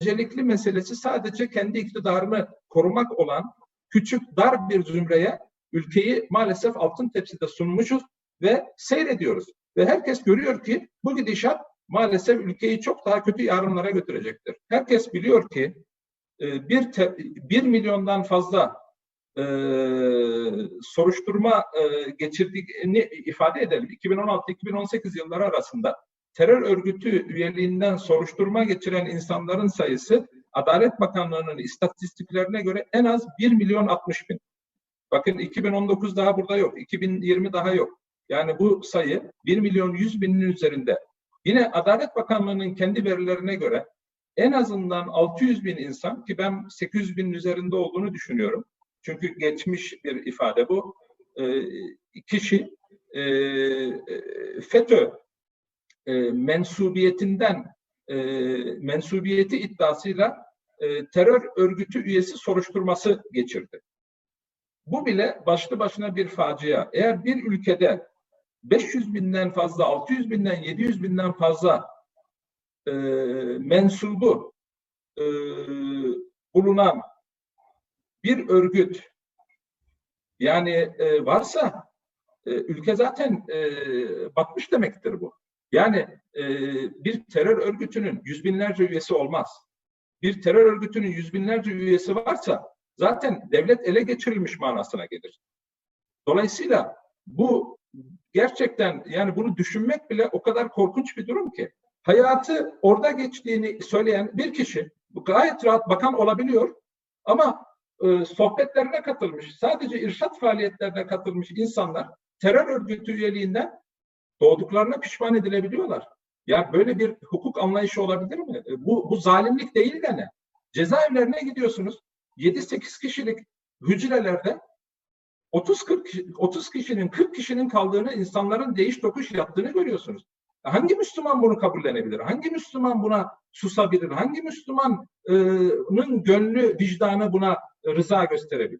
öncelikli meselesi sadece kendi iktidarını korumak olan küçük dar bir zümreye ülkeyi maalesef altın tepside sunmuşuz ve seyrediyoruz. Ve herkes görüyor ki bu gidişat maalesef ülkeyi çok daha kötü yarınlara götürecektir. Herkes biliyor ki e, bir, te, bir milyondan fazla e, soruşturma e, geçirdiğini ifade edelim. 2016-2018 yılları arasında terör örgütü üyeliğinden soruşturma geçiren insanların sayısı Adalet Bakanlığı'nın istatistiklerine göre en az 1 milyon 60 bin. Bakın 2019 daha burada yok, 2020 daha yok. Yani bu sayı 1 milyon 100 binin üzerinde. Yine Adalet Bakanlığı'nın kendi verilerine göre en azından 600 bin insan ki ben 800 binin üzerinde olduğunu düşünüyorum. Çünkü geçmiş bir ifade bu. E, kişi e, FETÖ e, mensubiyetinden e, mensubiyeti iddiasıyla e, terör örgütü üyesi soruşturması geçirdi. Bu bile başlı başına bir facia. Eğer bir ülkede 500 binden fazla, 600 binden, 700 binden fazla e, mensubu e, bulunan bir örgüt yani e, varsa e, ülke zaten e, batmış demektir bu. Yani e, bir terör örgütünün yüz binlerce üyesi olmaz. Bir terör örgütünün yüz binlerce üyesi varsa zaten devlet ele geçirilmiş manasına gelir. Dolayısıyla bu gerçekten yani bunu düşünmek bile o kadar korkunç bir durum ki. Hayatı orada geçtiğini söyleyen bir kişi gayet rahat bakan olabiliyor ama e, sohbetlerine katılmış, sadece irşat faaliyetlerine katılmış insanlar terör örgütü üyeliğinden doğduklarına pişman edilebiliyorlar. Ya böyle bir hukuk anlayışı olabilir mi? E, bu, bu zalimlik değil de ne? Cezaevlerine gidiyorsunuz. 7-8 kişilik hücrelerde 30 40 30 kişinin 40 kişinin kaldığını, insanların değiş tokuş yaptığını görüyorsunuz. Hangi Müslüman bunu kabullenebilir? Hangi Müslüman buna susabilir? Hangi Müslümanın gönlü, vicdanı buna rıza gösterebilir?